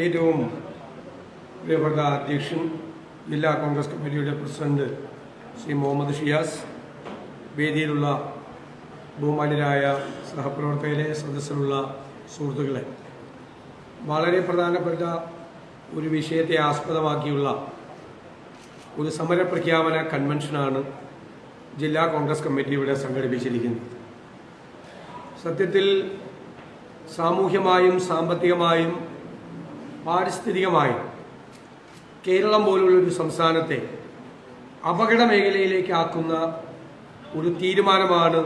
ഏറ്റവും പ്രിയപ്പെട്ട അധ്യക്ഷൻ ജില്ലാ കോൺഗ്രസ് കമ്മിറ്റിയുടെ പ്രസിഡന്റ് ശ്രീ മുഹമ്മദ് ഷിയാസ് വേദിയിലുള്ള ബഹുമാന്യരായ സഹപ്രവർത്തകരെ സദസ്സിലുള്ള സുഹൃത്തുക്കളെ. വളരെ പ്രധാനപ്പെട്ട ഒരു വിഷയത്തെ ആസ്പദമാക്കിയുള്ള ഒരു സമരപ്രഖ്യാപന കൺവെൻഷനാണ് ജില്ലാ കോൺഗ്രസ് കമ്മിറ്റി ഇവിടെ സംഘടിപ്പിച്ചിരിക്കുന്നത്. സത്യത്തിൽ സാമൂഹ്യമായും സാമ്പത്തികമായും പാരിസ്ഥിതികമായും കേരളം പോലുള്ളൊരു സംസ്ഥാനത്തെ അപകട മേഖലയിലേക്കാക്കുന്ന ഒരു തീരുമാനമാണ്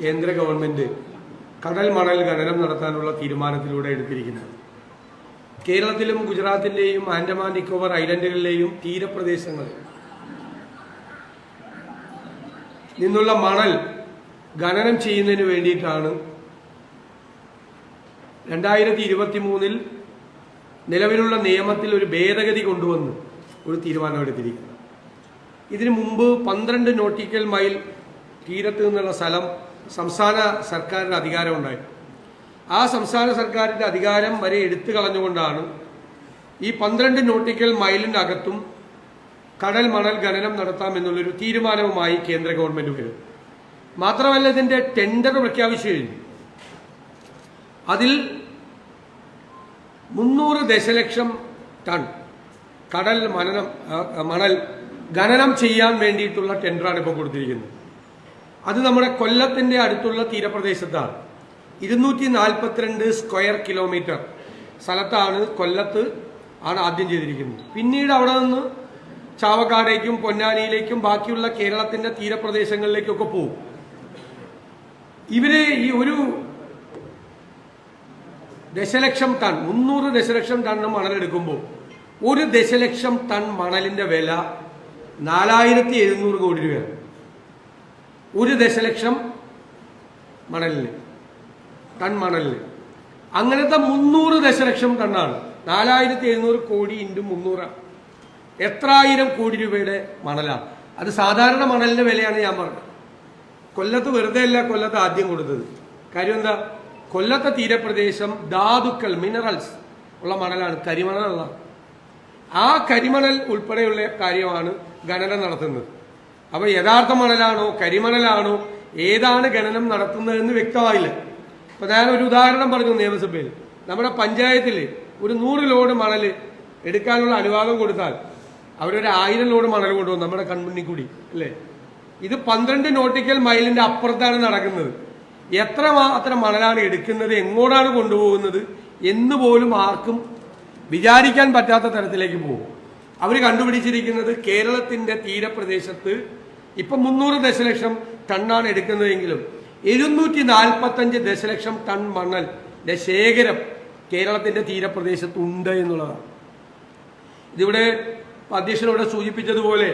കേന്ദ്ര ഗവൺമെന്റ് കടൽ മണൽ ഖനനം നടത്താനുള്ള തീരുമാനത്തിലൂടെ എടുത്തിരിക്കുന്നത്. കേരളത്തിലും ഗുജറാത്തിന്റെയും ആൻഡമാൻ നിക്കോബർ ഐലൻഡുകളിലെയും തീരപ്രദേശങ്ങളിൽ നിന്നുള്ള മണൽ ഖനനം ചെയ്യുന്നതിന് വേണ്ടിയിട്ടാണ് രണ്ടായിരത്തി ഇരുപത്തി മൂന്നിൽ നിലവിലുള്ള നിയമത്തിൽ ഒരു ഭേദഗതി കൊണ്ടുവന്ന് ഒരു തീരുമാനമെടുത്തിരിക്കുന്നത് ഇതിനു മുമ്പ് പന്ത്രണ്ട് നോട്ടിക്കൽ മൈൽ തീരത്ത് നിന്നുള്ള സ്ഥലം സംസ്ഥാന സർക്കാരിന് അധികാരമുണ്ടായി ആ സംസ്ഥാന സർക്കാരിന്റെ അധികാരം വരെ എടുത്തു കളഞ്ഞുകൊണ്ടാണ് ഈ പന്ത്രണ്ട് നോട്ടിക്കൽ മൈലിന്റെ അകത്തും കടൽ മണൽ ഖനനം നടത്താമെന്നുള്ളൊരു തീരുമാനവുമായി കേന്ദ്ര ഗവൺമെന്റ് വരും മാത്രമല്ല ഇതിന്റെ ടെൻഡർ പ്രഖ്യാപിച്ചു കഴിഞ്ഞു. അതിൽ മുന്നൂറ് ദശലക്ഷം ടൺ കടൽ മനനം മണൽ ഖനനം ചെയ്യാൻ വേണ്ടിയിട്ടുള്ള ടെൻഡറാണ് ഇപ്പോൾ കൊടുത്തിരിക്കുന്നത്. അത് നമ്മുടെ കൊല്ലത്തിന്റെ അടുത്തുള്ള തീരപ്രദേശത്താണ്. ഇരുന്നൂറ്റി നാൽപ്പത്തിരണ്ട് സ്ക്വയർ കിലോമീറ്റർ സ്ഥലത്താണ് കൊല്ലത്ത് ആണ് ആദ്യം ചെയ്തിരിക്കുന്നത്. പിന്നീട് അവിടെ നിന്ന് ചാവക്കാടേക്കും പൊന്നാനിയിലേക്കും ബാക്കിയുള്ള കേരളത്തിന്റെ തീരപ്രദേശങ്ങളിലേക്കൊക്കെ പോകും ഇവർ ഈ ഒരു ദശലക്ഷം ടൺ മുന്നൂറ് ദശലക്ഷം ടൺ മണലെടുക്കുമ്പോൾ ഒരു ദശലക്ഷം ടൺ മണലിന്റെ വില നാലായിരത്തി എഴുന്നൂറ് കോടി രൂപയാണ്. ഒരു ദശലക്ഷം മണലിന് ടൺ മണലിന്. അങ്ങനത്തെ മുന്നൂറ് ദശലക്ഷം ടണ്ണാണ്. നാലായിരത്തി എഴുന്നൂറ് കോടി ഇന്റു മുന്നൂറ് എത്രായിരം കോടി രൂപയുടെ മണലാണ്. അത് സാധാരണ മണലിന്റെ വിലയാണ് ഞാൻ പറഞ്ഞത്. കൊല്ലത്ത് വെറുതെ അല്ല കൊല്ലത്ത് ആദ്യം കൊടുത്തത്. കാര്യം എന്താ? കൊല്ലത്തെ തീരപ്രദേശം ധാതുക്കൾ മിനറൽസ് ഉള്ള മണലാണ് കരിമണലുള്ള. ആ കരിമണൽ ഉൾപ്പെടെയുള്ള കാര്യമാണ് ഖനനം നടത്തുന്നത്. അപ്പൊ യഥാർത്ഥ മണലാണോ കരിമണലാണോ ഏതാണ് ഖനനം നടത്തുന്നതെന്ന് വ്യക്തമായില്ല. ഇപ്പൊ ഞാൻ ഒരു ഉദാഹരണം പറഞ്ഞു നിയമസഭയിൽ. നമ്മുടെ പഞ്ചായത്തിൽ ഒരു നൂറ് ലോഡ് മണൽ എടുക്കാനുള്ള അനുവാദം കൊടുത്താൽ അവരൊരു ആയിരം ലോഡ് മണൽ കൊണ്ടുപോകും നമ്മുടെ കൺമുന്നിൽ കൂടി അല്ലേ? ഇത് പന്ത്രണ്ട് നോട്ടിക്കൽ മൈലിന്റെ അപ്പുറത്താണ് നടക്കുന്നത്. എത്ര മാത്രം മണലാണ് എടുക്കുന്നത് എങ്ങോട്ടാണ് കൊണ്ടുപോകുന്നത് എന്ന് പോലും ആർക്കും വിചാരിക്കാൻ പറ്റാത്ത തരത്തിലേക്ക് പോകും. അവർ കണ്ടുപിടിച്ചിരിക്കുന്നത് കേരളത്തിന്റെ തീരപ്രദേശത്ത് ഇപ്പൊ മുന്നൂറ് ദശലക്ഷം ടണ്ണാണ് എടുക്കുന്നതെങ്കിലും എഴുന്നൂറ്റി നാൽപ്പത്തഞ്ച് ദശലക്ഷം ടൺ മണലിന്റെ ശേഖരം കേരളത്തിന്റെ തീരപ്രദേശത്തുണ്ട് എന്നുള്ളതാണ്. ഇതിവിടെ അധ്യക്ഷനോട് സൂചിപ്പിച്ചതുപോലെ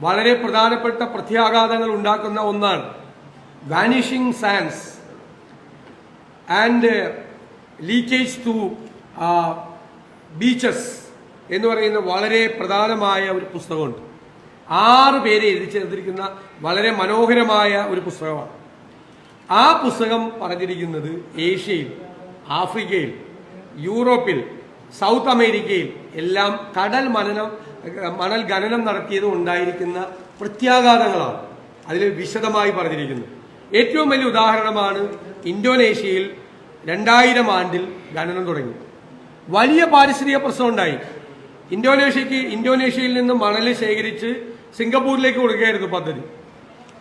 വളരെ പ്രധാനപ്പെട്ട പ്രത്യാഘാതങ്ങൾ ഉണ്ടാക്കുന്ന ഒന്നാണ് vanishing sands and leakage to beaches എന്ന് പറയുന്ന വളരെ പ്രധാനമായ ഒരു പുസ്തകമുണ്ട്. ആറ് പേരെ എഴുതി വളരെ മനോഹരമായ ഒരു പുസ്തകമാണ്. ആ പുസ്തകം പറഞ്ഞിരിക്കുന്നത് ഏഷ്യയിൽ ആഫ്രിക്കയിൽ യൂറോപ്പിൽ സൗത്ത് അമേരിക്കയിൽ എല്ലാം കടൽ മനനം മണൽ ഖനനം നടത്തിയത് ഉണ്ടായിരിക്കുന്ന പ്രത്യാഘാതങ്ങളാണ് അതിൽ വിശദമായി പറഞ്ഞിരിക്കുന്നത്. ഏറ്റവും വലിയ ഉദാഹരണമാണ് ഇന്തോനേഷ്യയിൽ രണ്ടായിരം ആണ്ടിൽ ഖനനം തുടങ്ങി. വലിയ പാരിസ്ഥിതിക പ്രശ്നം ഉണ്ടായി. ഇന്തോനേഷ്യക്ക് ഇന്തോനേഷ്യയിൽ നിന്ന് മണൽ ശേഖരിച്ച് സിംഗപ്പൂരിലേക്ക് കൊടുക്കുകയായിരുന്നു പദ്ധതി.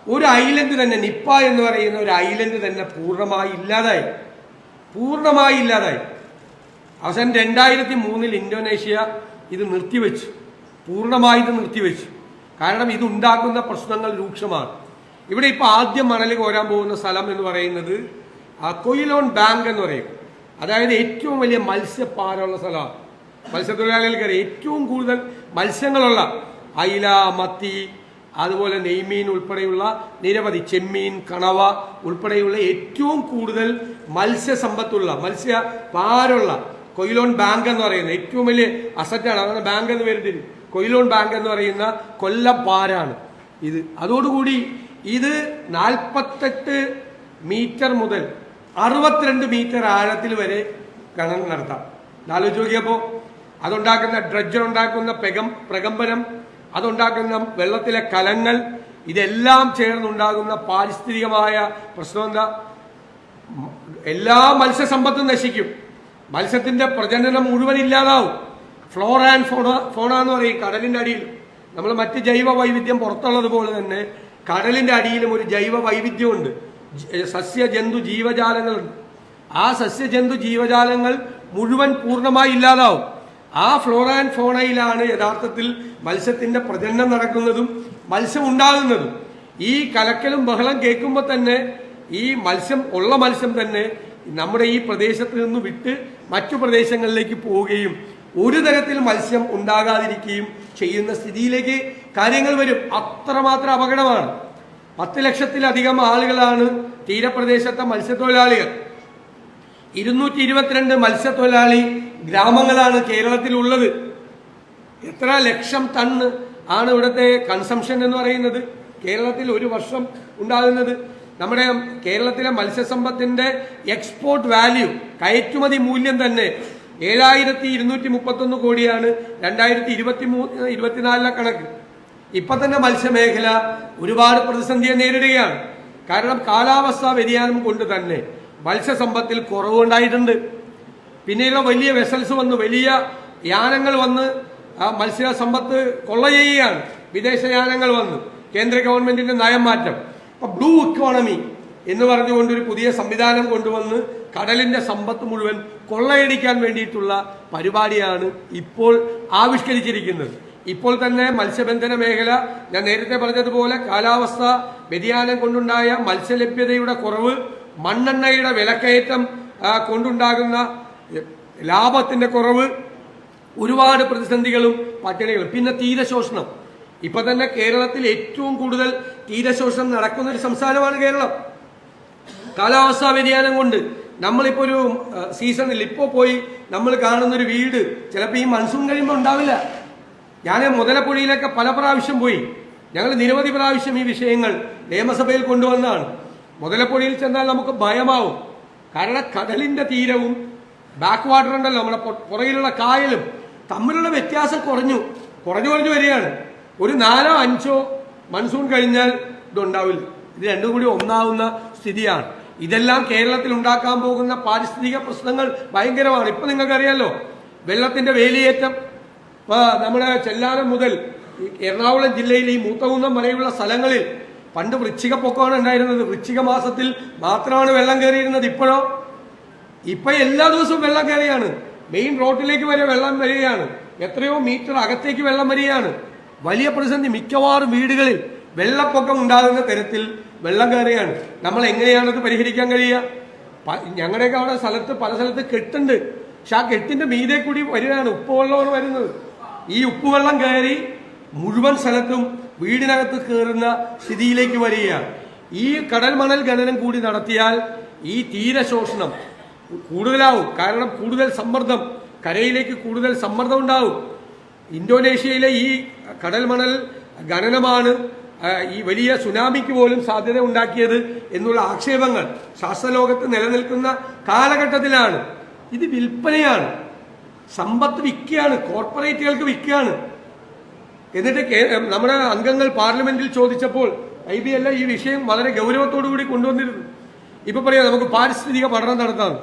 ഒരു ഐലൻഡ് തന്നെ നിപ്പ എന്ന് പറയുന്ന ഒരു ഐലൻഡ് തന്നെ പൂർണമായി ഇല്ലാതായി. പൂർണമായി ഇല്ലാതായി. അവസാനം രണ്ടായിരത്തി മൂന്നിൽ ഇന്തോനേഷ്യ ഇത് നിർത്തിവെച്ചു. പൂർണമായി ഇത് നിർത്തിവെച്ചു. കാരണം ഇതുണ്ടാക്കുന്ന പ്രശ്നങ്ങൾ രൂക്ഷമാണ്. ഇവിടെ ഇപ്പൊ ആദ്യം മണൽ കോരാൻ പോകുന്ന സ്ഥലം എന്ന് പറയുന്നത് കൊയിലോൺ ബാങ്ക് എന്ന് പറയും. അതായത് ഏറ്റവും വലിയ മത്സ്യപ്പാലുള്ള സ്ഥലമാണ്. മത്സ്യത്തൊഴിലാളികൾക്ക് ഏറ്റവും കൂടുതൽ മത്സ്യങ്ങളുള്ള അയില മത്തി അതുപോലെ നെയ്മീൻ ഉൾപ്പെടെയുള്ള നിരവധി ചെമ്മീൻ കണവ ഉൾപ്പെടെയുള്ള ഏറ്റവും കൂടുതൽ മത്സ്യസമ്പത്തുള്ള മത്സ്യ പാരുള്ള കൊയിലോൺ ബാങ്ക് എന്ന് പറയുന്ന ഏറ്റവും വലിയ അസറ്റാണ് അതാണ് ബാങ്ക് എന്ന് പേരിട്ടിരിക്കും കൊയിലോൺ ബാങ്ക് എന്ന് പറയുന്ന കൊല്ലപ്പാരാണ് ഇത്. അതോടുകൂടി ഇത് നാൽപ്പത്തെട്ട് മീറ്റർ മുതൽ അറുപത്തിരണ്ട് മീറ്റർ ആഴത്തിൽ വരെ ഖനനം നടത്താം. ആലോചിച്ച് നോക്കിയപ്പോൾ അതുണ്ടാക്കുന്ന ഡ്രഡ്ജർ ഉണ്ടാക്കുന്ന പെകം പ്രകമ്പനം അതുണ്ടാക്കുന്ന വെള്ളത്തിലെ കലങ്ങൾ ഇതെല്ലാം ചേർന്നുണ്ടാകുന്ന പാരിസ്ഥിതികമായ പ്രശ്നം എന്താ? എല്ലാ മത്സ്യസമ്പത്തും നശിക്കും. മത്സ്യത്തിന്റെ പ്രജനനം മുഴുവൻ ഇല്ലാതാവും. ഫ്ലോർ ആൻഡ് ഫോണ ഫോണ എന്ന് പറയും കടലിന്റെ അടിയിൽ. നമ്മൾ മറ്റ് ജൈവ വൈവിധ്യം പുറത്തുള്ളത് പോലെ തന്നെ കടലിന്റെ അടിയിലും ഒരു ജൈവ വൈവിധ്യമുണ്ട്. സസ്യ ജന്തു ജീവജാലങ്ങളുണ്ട് ആ സസ്യജന്തു ജീവജാലങ്ങൾ മുഴുവൻ പൂർണമായി ഇല്ലാതാവും. ആ ഫ്ലോറ ആൻഡ് ഫോണയിലാണ് യഥാർത്ഥത്തിൽ മത്സ്യത്തിന്റെ പ്രജനനം നടക്കുന്നതും മത്സ്യം ഉണ്ടാകുന്നതും. ഈ കലക്കലും ബഹളം കേൾക്കുമ്പോൾ തന്നെ ഈ മത്സ്യം ഉള്ള മത്സ്യം തന്നെ നമ്മുടെ ഈ പ്രദേശത്ത് നിന്ന് വിട്ട് മറ്റു പ്രദേശങ്ങളിലേക്ക് പോവുകയും ഒരു തരത്തിൽ മത്സ്യം ഉണ്ടാകാതിരിക്കുകയും ചെയ്യുന്ന സ്ഥിതിയിലേക്ക് കാര്യങ്ങൾ വരും. അത്രമാത്രം അപകടമാണ്. പത്ത് ലക്ഷത്തിലധികം ആളുകളാണ് തീരപ്രദേശത്തെ മത്സ്യത്തൊഴിലാളികൾ. ഇരുന്നൂറ്റി ഇരുപത്തിരണ്ട് മത്സ്യത്തൊഴിലാളി ഗ്രാമങ്ങളാണ് കേരളത്തിലുള്ളത്. എത്ര ലക്ഷം ടണ്ണ് ആണ് ഇവിടുത്തെ കൺസംഷൻ എന്ന് പറയുന്നത്? കേരളത്തിൽ ഒരു വർഷം ഉണ്ടാകുന്നത്. നമ്മുടെ കേരളത്തിലെ മത്സ്യസമ്പത്തിന്റെ എക്സ്പോർട്ട് വാല്യൂ കയറ്റുമതി മൂല്യം തന്നെ ഏഴായിരത്തി ഇരുന്നൂറ്റി മുപ്പത്തൊന്ന് കോടിയാണ് രണ്ടായിരത്തി ഇരുപത്തി മൂന്ന് ഇരുപത്തിനാലിലെ കണക്ക്. ഇപ്പൊ തന്നെ മത്സ്യമേഖല ഒരുപാട് പ്രതിസന്ധിയെ നേരിടുകയാണ്. കാരണം കാലാവസ്ഥാ വ്യതിയാനം കൊണ്ട് തന്നെ മത്സ്യസമ്പത്തിൽ കുറവുണ്ടായിട്ടുണ്ട്. പിന്നീട് വലിയ വെസൽസ് വന്ന് വലിയ യാനങ്ങൾ വന്ന് ആ മത്സ്യ സമ്പത്ത് കൊള്ള ചെയ്യുകയാണ് വിദേശ യാനങ്ങൾ വന്ന് കേന്ദ്ര ഗവൺമെന്റിന്റെ നയം മാറ്റം അപ്പൊ ബ്ലൂ ഇക്കോണമി എന്ന് പറഞ്ഞുകൊണ്ട് ഒരു പുതിയ സംവിധാനം കൊണ്ടുവന്ന് കടലിന്റെ സമ്പത്ത് മുഴുവൻ കൊള്ളയടിക്കാൻ വേണ്ടിയിട്ടുള്ള പരിപാടിയാണ് ഇപ്പോൾ ആവിഷ്കരിച്ചിരിക്കുന്നത്. ഇപ്പോൾ തന്നെ മത്സ്യബന്ധന മേഖല ഞാൻ നേരത്തെ പറഞ്ഞതുപോലെ കാലാവസ്ഥ വ്യതിയാനം കൊണ്ടുണ്ടായ മത്സ്യലഭ്യതയുടെ കുറവ് മണ്ണെണ്ണയുടെ വിലക്കയറ്റം കൊണ്ടുണ്ടാകുന്ന ലാഭത്തിന്റെ കുറവ് ഒരുപാട് പ്രതിസന്ധികളും പട്ടിണികളും. പിന്നെ തീരശോഷണം. ഇപ്പൊ തന്നെ കേരളത്തിൽ ഏറ്റവും കൂടുതൽ തീരശോഷണം നടക്കുന്ന ഒരു സംസ്ഥാനമാണ് കേരളം. കാലാവസ്ഥാ വ്യതിയാനം കൊണ്ട് നമ്മളിപ്പോ ഒരു സീസണിൽ ഇപ്പോ പോയി നമ്മൾ കാണുന്ന ഒരു വീട് ചിലപ്പോൾ ഈ മൺസൂൺ കഴിയുമ്പോൾ ഉണ്ടാവില്ല. ഞാൻ മുതലപ്പുഴയിലൊക്കെ പല പ്രാവശ്യം പോയി. ഞങ്ങൾ നിരവധി പ്രാവശ്യം ഈ വിഷയങ്ങൾ നിയമസഭയിൽ കൊണ്ടുവന്നതാണ്. മുതലപ്പുഴയിൽ ചെന്നാൽ നമുക്ക് ഭയമാവും. കാരണം കടലിന്റെ തീരവും ബാക്ക് വാട്ടർ ഉണ്ടല്ലോ നമ്മുടെ പുറകിലുള്ള കായലും തമ്മിലുള്ള വ്യത്യാസം കുറഞ്ഞു കുറഞ്ഞു കുറഞ്ഞു വരികയാണ്. ഒരു നാലോ അഞ്ചോ മൺസൂൺ കഴിഞ്ഞാൽ ഇതുണ്ടാവില്ല. ഇത് രണ്ടും കൂടി ഒന്നാവുന്ന സ്ഥിതിയാണ്. ഇതെല്ലാം കേരളത്തിൽ ഉണ്ടാക്കാൻ പോകുന്ന പാരിസ്ഥിതിക പ്രശ്നങ്ങൾ ഭയങ്കരമാണ്. ഇപ്പൊ നിങ്ങൾക്കറിയാലോ വെള്ളത്തിന്റെ വേലിയേറ്റം നമ്മുടെ ചെല്ലാനം മുതൽ എറണാകുളം ജില്ലയിലെ ഈ മൂത്തകുന്നം വരെയുള്ള സ്ഥലങ്ങളിൽ പണ്ട് വൃശ്ചിക പൊക്കമാണ് ഉണ്ടായിരുന്നത്. വൃശ്ചിക മാസത്തിൽ മാത്രമാണ് വെള്ളം കയറിയിരുന്നത്. ഇപ്പോഴോ? ഇപ്പൊ എല്ലാ ദിവസവും വെള്ളം കയറിയാണ്. മെയിൻ റോഡിലേക്ക് വരെ വെള്ളം വരികയാണ്. എത്രയോ മീറ്റർ അകത്തേക്ക് വെള്ളം വരികയാണ്. വലിയ പ്രതിസന്ധി. മിക്കവാറും വീടുകളിൽ വെള്ളപ്പൊക്കം ഉണ്ടാകുന്ന തരത്തിൽ വെള്ളം കയറുകയാണ് നമ്മൾ എങ്ങനെയാണ് ഇത് പരിഹരിക്കാൻ കഴിയുക? ഞങ്ങളുടെയൊക്കെ അവിടെ സ്ഥലത്ത് പല സ്ഥലത്ത് കെട്ടുണ്ട്. പക്ഷെ ആ കെട്ടിന്റെ മീതെ കൂടി വരികയാണ് ഉപ്പുവെള്ളമാണ് വരുന്നത്. ഈ ഉപ്പുവെള്ളം കയറി മുഴുവൻ സ്ഥലത്തും വീടിനകത്ത് കയറുന്ന സ്ഥിതിയിലേക്ക് വരികയാണ്. ഈ കടൽ മണൽ ഖനനം കൂടി നടത്തിയാൽ ഈ തീരശോഷണം കൂടുതലാവും. കാരണം കൂടുതൽ സമ്മർദ്ദം കരയിലേക്ക് കൂടുതൽ സമ്മർദ്ദം ഉണ്ടാവും. ഇന്തോനേഷ്യയിലെ ഈ കടൽ മണൽ ഖനനമാണ് ഈ വലിയ സുനാമിക്ക് പോലും സാധ്യത ഉണ്ടാക്കിയത് എന്നുള്ള ആക്ഷേപങ്ങൾ ശാസ്ത്രലോകത്ത് നിലനിൽക്കുന്ന കാലഘട്ടത്തിലാണ്. ഇത് വിൽപ്പനയാണ്. സമ്പത്ത് വിൽക്കുകയാണ് കോർപ്പറേറ്റുകൾക്ക് വിൽക്കുകയാണ്. എന്നിട്ട് നമ്മുടെ അംഗങ്ങൾ പാർലമെന്റിൽ ചോദിച്ചപ്പോൾ ഐ ബി എല്ലാം ഈ വിഷയം വളരെ ഗൗരവത്തോടു കൂടി കൊണ്ടുവന്നിരുന്നു. ഇപ്പൊ പറയാം നമുക്ക് പാരിസ്ഥിതിക പഠനം നടത്താം.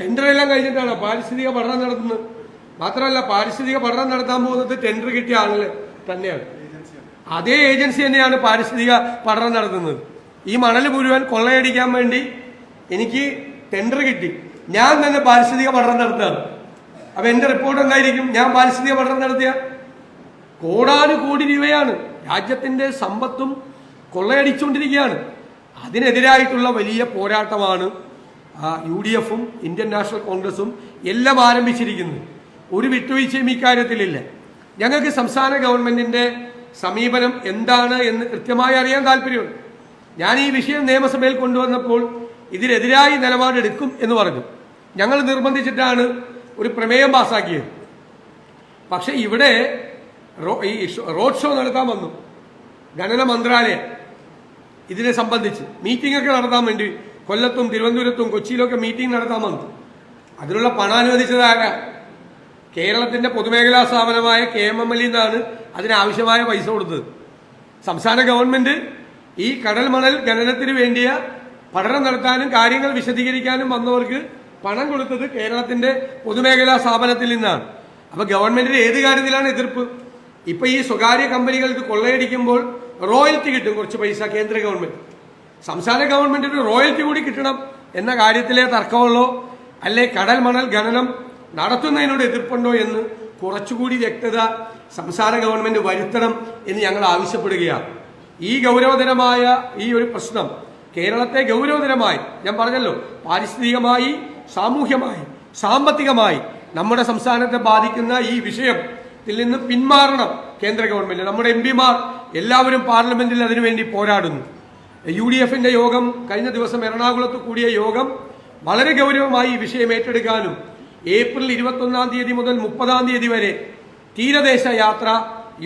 ടെൻഡർ എല്ലാം കഴിഞ്ഞിട്ടാണ് പാരിസ്ഥിതിക പഠനം നടത്തുന്നത്. മാത്രമല്ല പാരിസ്ഥിതിക പഠനം നടത്താൻ പോകുന്നത് ടെൻഡർ കിട്ടിയ ആളുകൾ തന്നെയാണ്. അതേ ഏജൻസി തന്നെയാണ് പാരിസ്ഥിതിക പഠനം നടത്തുന്നത്. ഈ മണൽ മുഴുവൻ കൊള്ളയടിക്കാൻ വേണ്ടി എനിക്ക് ടെൻഡർ കിട്ടി. ഞാൻ തന്നെ പാരിസ്ഥിതിക പഠനം നടത്തുകയാണ്. അപ്പൊ എന്റെ റിപ്പോർട്ട് എന്തായിരിക്കും? ഞാൻ പാരിസ്ഥിതിക പഠനം നടത്തിയ? കോടാനുകോടി രൂപയാണ് രാജ്യത്തിന്റെ സമ്പത്തും കൊള്ളയടിച്ചുകൊണ്ടിരിക്കുകയാണ്. അതിനെതിരായിട്ടുള്ള വലിയ പോരാട്ടമാണ് യു ഡി എഫും ഇന്ത്യൻ നാഷണൽ കോൺഗ്രസും എല്ലാം ആരംഭിച്ചിരിക്കുന്നത്. ഒരു വിട്ടുവീഴ്ചയും ഇക്കാര്യത്തിലില്ല. ഞങ്ങൾക്ക് സംസ്ഥാന ഗവൺമെന്റിന്റെ സമീപനം എന്താണ് എന്ന് കൃത്യമായി അറിയാൻ താല്പര്യമുണ്ട്. ഞാൻ ഈ വിഷയം നിയമസഭയിൽ കൊണ്ടുവന്നപ്പോൾ ഇതിനെതിരായി നിലപാടെടുക്കും എന്ന് പറഞ്ഞു. ഞങ്ങൾ നിർബന്ധിച്ചിട്ടാണ് ഒരു പ്രമേയം പാസാക്കിയത് പക്ഷെ ഇവിടെ ഈ റോഡ് ഷോ നടത്താൻ വന്നു. ഖനന മന്ത്രാലയം ഇതിനെ സംബന്ധിച്ച് മീറ്റിംഗ് ഒക്കെ നടത്താൻ വേണ്ടി കൊല്ലത്തും തിരുവനന്തപുരത്തും കൊച്ചിയിലൊക്കെ മീറ്റിംഗ് നടത്താൻ വന്നു. അതിനുള്ള പണം അനുവദിച്ചതാരാ കേരളത്തിന്റെ പൊതുമേഖലാ സ്ഥാപനമായ കെ എം എം എൽ നിന്നാണ് അതിനാവശ്യമായ പൈസ കൊടുത്തത്. സംസ്ഥാന ഗവൺമെന്റ് ഈ കടൽ മണൽ ഖനനത്തിന് വേണ്ടിയ പഠനം നടത്താനും കാര്യങ്ങൾ വിശദീകരിക്കാനും വന്നവർക്ക് പണം കൊടുത്തത് കേരളത്തിന്റെ പൊതുമേഖലാ സ്ഥാപനത്തിൽ നിന്നാണ്. അപ്പൊ ഗവൺമെന്റിന്റെ ഏത് കാര്യത്തിലാണ് എതിർപ്പ്? ഇപ്പൊ ഈ സ്വകാര്യ കമ്പനികൾ ഇത് കൊള്ളയടിക്കുമ്പോൾ റോയൽറ്റി കിട്ടും കുറച്ച് പൈസ കേന്ദ്ര ഗവൺമെന്റ്. സംസ്ഥാന ഗവൺമെന്റിന് റോയൽറ്റി കൂടി കിട്ടണം എന്ന കാര്യത്തിലെ തർക്കമുള്ളോ? അല്ലെ കടൽ മണൽ ഖനനം നടത്തുന്നതിനോട് എതിർപ്പുണ്ടോ എന്ന് കുറച്ചുകൂടി വ്യക്തത സംസ്ഥാന ഗവൺമെന്റ് വരുത്തണം എന്ന് ഞങ്ങൾ ആവശ്യപ്പെടുകയാണ്. ഈ ഗൗരവതരമായ ഈ ഒരു പ്രശ്നം കേരളത്തെ ഗൗരവതരമായി ഞാൻ പറഞ്ഞല്ലോ പാരിസ്ഥിതികമായി സാമൂഹ്യമായി സാമ്പത്തികമായി നമ്മുടെ സംസ്ഥാനത്തെ ബാധിക്കുന്ന ഈ വിഷയം വിഷയത്തിൽ നിന്ന് പിന്മാറണം കേന്ദ്ര ഗവൺമെന്റ്. നമ്മുടെ എം പിമാർ എല്ലാവരും പാർലമെന്റിൽ അതിനുവേണ്ടി പോരാടുന്നു. യു ഡി എഫിന്റെ യോഗം കഴിഞ്ഞ ദിവസം എറണാകുളത്ത് കൂടിയ യോഗം വളരെ ഗൗരവമായി ഈ വിഷയം ഏറ്റെടുക്കാനും ഏപ്രിൽ ഇരുപത്തൊന്നാം തീയതി മുതൽ മുപ്പതാം തീയതി വരെ തീരദേശ യാത്ര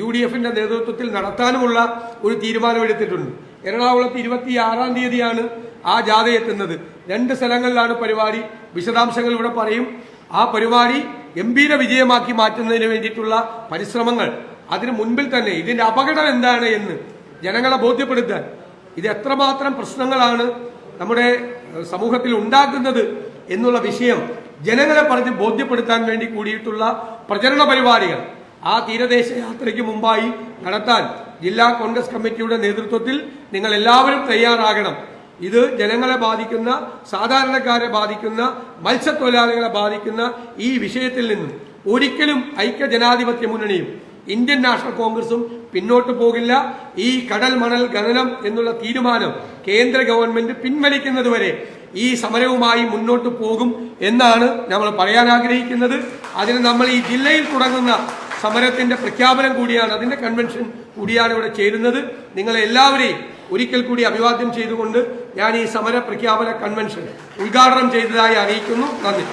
യു ഡി എഫിന്റെ നേതൃത്വത്തിൽ നടത്താനുമുള്ള ഒരു തീരുമാനമെടുത്തിട്ടുണ്ട്. എറണാകുളത്ത് ഇരുപത്തിയാറാം തീയതിയാണ് ആ ജാഥ എത്തുന്നത്. രണ്ട് സ്ഥലങ്ങളിലാണ് പരിപാടി. വിശദാംശങ്ങൾ ഇവിടെ പറയും. ആ പരിപാടി ഗംഭീര വിജയമാക്കി മാറ്റുന്നതിന് വേണ്ടിയിട്ടുള്ള പരിശ്രമങ്ങൾ. അതിനു മുൻപിൽ തന്നെ ഇതിന്റെ അപകടം എന്താണ് എന്ന് ജനങ്ങളെ ബോധ്യപ്പെടുത്താൻ. ഇത് എത്രമാത്രം പ്രശ്നങ്ങളാണ് നമ്മുടെ സമൂഹത്തിൽ ഉണ്ടാക്കുന്നത് എന്നുള്ള വിഷയം ജനങ്ങളെ പറഞ്ഞ് ബോധ്യപ്പെടുത്താൻ വേണ്ടി കൂടിയിട്ടുള്ള പ്രചരണ പരിപാടികൾ ആ തീരദേശ യാത്രയ്ക്ക് മുമ്പായി നടത്താൻ ജില്ലാ കോൺഗ്രസ് കമ്മിറ്റിയുടെ നേതൃത്വത്തിൽ നിങ്ങൾ എല്ലാവരും തയ്യാറാകണം. ഇത് ജനങ്ങളെ ബാധിക്കുന്ന സാധാരണക്കാരെ ബാധിക്കുന്ന മത്സ്യത്തൊഴിലാളികളെ ബാധിക്കുന്ന ഈ വിഷയത്തിൽ നിന്നും ഒരിക്കലും ഐക്യ ജനാധിപത്യ മുന്നണിയും ഇന്ത്യൻ നാഷണൽ കോൺഗ്രസും പിന്നോട്ട് പോകില്ല. ഈ കടൽ മണൽ ഖനനം എന്നുള്ള തീരുമാനം കേന്ദ്ര ഗവൺമെന്റ് പിൻവലിക്കുന്നതുവരെ ഈ സമരവുമായി മുന്നോട്ട് പോകും എന്നാണ് നമ്മൾ പറയാൻ ആഗ്രഹിക്കുന്നത്. അതിന് നമ്മൾ ഈ ജില്ലയിൽ തുടങ്ങുന്ന സമരത്തിന്റെ പ്രഖ്യാപനം കൂടിയാണ് അതിന്റെ കൺവെൻഷൻ കൂടിയാണ് ഇവിടെ ചേരുന്നത്. നിങ്ങളെല്ലാവരെയും ഒരിക്കൽ കൂടി അഭിവാദ്യം ചെയ്തുകൊണ്ട് ഞാൻ ഈ സമര പ്രഖ്യാപന കൺവെൻഷൻ ഉദ്ഘാടനം ചെയ്തതായി അറിയിക്കുന്നു. നന്ദി.